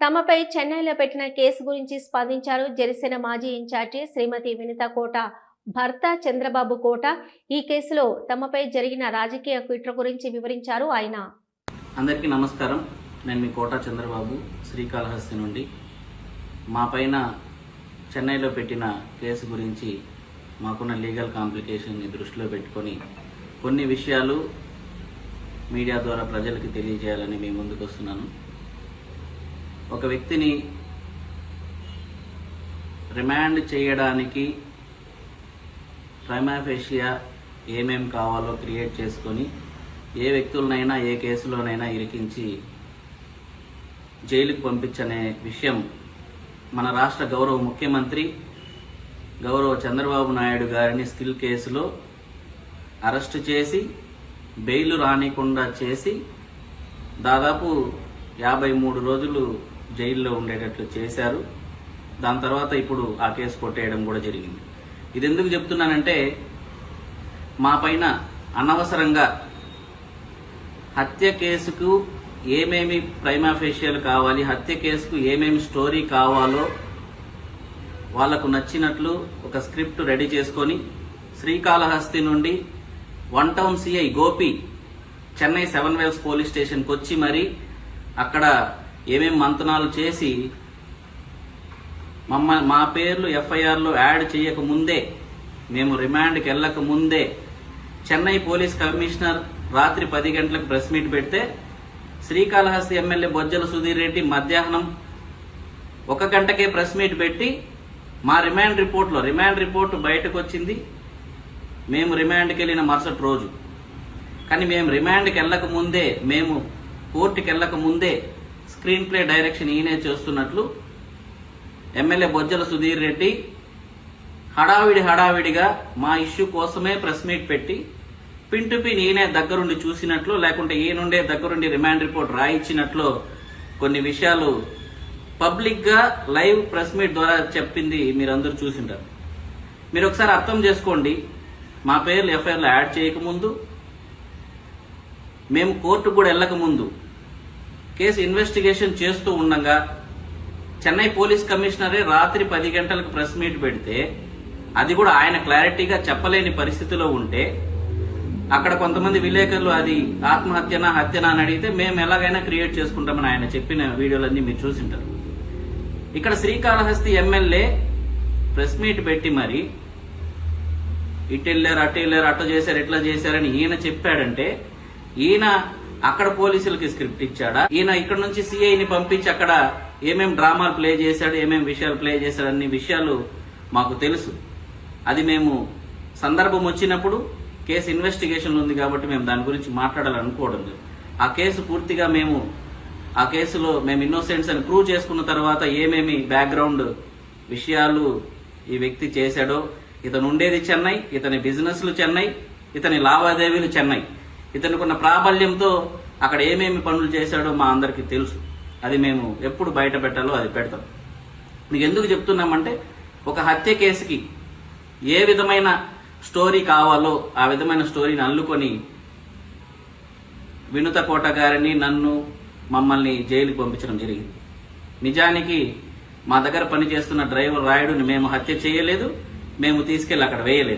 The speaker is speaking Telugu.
తమపై చెన్నైలో పెట్టిన కేసు గురించి స్పందించారు జనసేన మాజీ ఇన్ఛార్జి శ్రీమతి వినిత కోట భర్త చంద్రబాబు కోట. ఈ కేసులో తమపై జరిగిన రాజకీయ కుట్ర గురించి వివరించారు ఆయన. అందరికీ నమస్కారం. నేను మీ కోట చంద్రబాబు శ్రీకాళహస్తి నుండి. మా పైన చెన్నైలో పెట్టిన కేసు గురించి మాకున్న లీగల్ కాంప్లికేషన్ని దృష్టిలో పెట్టుకొని కొన్ని విషయాలు మీడియా ద్వారా ప్రజలకు తెలియజేయాలని మీ ముందుకు వస్తున్నాను. ఒక వ్యక్తిని రిమాండ్ చేయడానికి ప్రైమాఫేషియా ఏమేం కావాలో క్రియేట్ చేసుకొని ఏ వ్యక్తులనైనా ఏ కేసులోనైనా ఇరికించి జైలుకు పంపించనే విషయం మన రాష్ట్ర గౌరవ ముఖ్యమంత్రి గౌరవ చంద్రబాబు నాయుడు గారిని స్కిల్ కేసులో అరెస్టు చేసి బెయిల్ రానికుండా చేసి దాదాపు యాభై మూడు రోజులు జైల్లో ఉండేటట్లు చేశారు. దాని తర్వాత ఇప్పుడు ఆ కేసు కొట్టేయడం కూడా జరిగింది. ఇది ఎందుకు చెప్తున్నానంటే మా పైన అనవసరంగా హత్య కేసుకు ఏమేమి ప్రైమాఫేషియల్ కావాలి హత్య కేసుకు ఏమేమి స్టోరీ కావాలో వాళ్ళకు నచ్చినట్లు ఒక స్క్రిప్ట్ రెడీ చేసుకొని శ్రీకాళహస్తి నుండి one town CI Gopi Chennai seven waves police స్టేషన్కి వచ్చి మరి అక్కడ ఏమేం మంతనాలు చేసి మమ్మ మా పేర్లు ఎఫ్ఐఆర్లో యాడ్ చేయక ముందే మేము రిమాండ్కి వెళ్ళక ముందే చెన్నై పోలీస్ కమిషనర్ రాత్రి పది గంటలకు ప్రెస్ మీట్ పెడితే శ్రీకాళహస్తి ఎమ్మెల్యే బొజ్జల సుధీర్ రెడ్డి మధ్యాహ్నం ఒక గంటకే ప్రెస్ మీట్ పెట్టి మా రిమాండ్ రిపోర్ట్లో రిమాండ్ రిపోర్ట్ బయటకు వచ్చింది మేము రిమాండ్కి వెళ్ళిన మరుసటి రోజు. కానీ మేము రిమాండ్కి వెళ్ళక ముందే మేము కోర్టుకి వెళ్ళక ముందే స్క్రీన్ ప్లే డైరెక్షన్ ఈయనే చేస్తున్నట్లు ఎమ్మెల్యే బొజ్జల సుధీర్ రెడ్డి హడావిడి హడావిడిగా మా ఇష్యూ కోసమే ప్రెస్ మీట్ పెట్టి పిన్ టు పిన్ ఈయనే దగ్గరుండి చూసినట్లు లేకుంటే ఈయనుండే దగ్గరుండి రిమాండ్ రిపోర్ట్ రాయించినట్లు కొన్ని విషయాలు పబ్లిక్గా లైవ్ ప్రెస్ మీట్ ద్వారా చెప్పింది మీరందరూ చూసింటారు మీరు ఒకసారి అర్థం చేసుకోండి. మా పేర్లు ఎఫ్ఐఆర్లో యాడ్ చేయకముందు మేము కోర్టు కూడా వెళ్ళకముందు కేసు ఇన్వెస్టిగేషన్ చేస్తూ ఉండగా చెన్నై పోలీస్ కమిషనరే రాత్రి పది గంటలకు ప్రెస్ మీట్ పెడితే అది కూడా ఆయన క్లారిటీగా చెప్పలేని పరిస్థితిలో ఉంటే అక్కడ కొంతమంది విలేకరులు అది ఆత్మహత్యనా హత్యనా అని అడిగితే మేము ఎలాగైనా క్రియేట్ చేసుకుంటామని ఆయన చెప్పిన వీడియోలన్నీ మీరు చూసింటారు. ఇక్కడ శ్రీకాళహస్తి ఎమ్మెల్యే ప్రెస్ మీట్ పెట్టి మరి ఇటు వెళ్ళారు అటు వెళ్ళారు అట్ట చేశారు ఇట్లా చేశారని ఈయన చెప్పాడంటే ఈయన అక్కడ పోలీసులకి స్క్రిప్ట్ ఇచ్చాడా? ఈయన ఇక్కడ నుంచి సిఐని పంపించి అక్కడ ఏమేం డ్రామాలు ప్లే చేశాడు ఏమేం విషయాలు ప్లే చేశాడు అన్ని విషయాలు మాకు తెలుసు. అది మేము సందర్భం వచ్చినప్పుడు కేసు ఇన్వెస్టిగేషన్ ఉంది కాబట్టి మేము దాని గురించి మాట్లాడాలనుకోవడం లేదు. ఆ కేసు పూర్తిగా మేము ఆ కేసులో మేము ఇన్నోసెంట్స్ అని ప్రూవ్ చేసుకున్న తర్వాత ఏమేమి బ్యాక్గ్రౌండ్ విషయాలు ఈ వ్యక్తి చేశాడో ఇతను ఉండేది చెన్నై ఇతని బిజినెస్లు చెన్నై ఇతని లావాదేవీలు చెన్నై. ఇతనుకున్న ప్రాబల్యంతో అక్కడ ఏమేమి పనులు చేశాడో మా అందరికీ తెలుసు. అది మేము ఎప్పుడు బయట పెట్టాలో అది పెడతాం. మీకు ఎందుకు చెప్తున్నామంటే ఒక హత్య కేసుకి ఏ విధమైన స్టోరీ కావాలో ఆ విధమైన స్టోరీని అల్లుకొని వినుత కోట గారిని నన్ను మమ్మల్ని జైలుకి పంపించడం జరిగింది. నిజానికి మా దగ్గర పనిచేస్తున్న డ్రైవర్ రాయుడుని మేము హత్య చేయలేదు మేము తీసుకెళ్ళి అక్కడ వేయలేదు.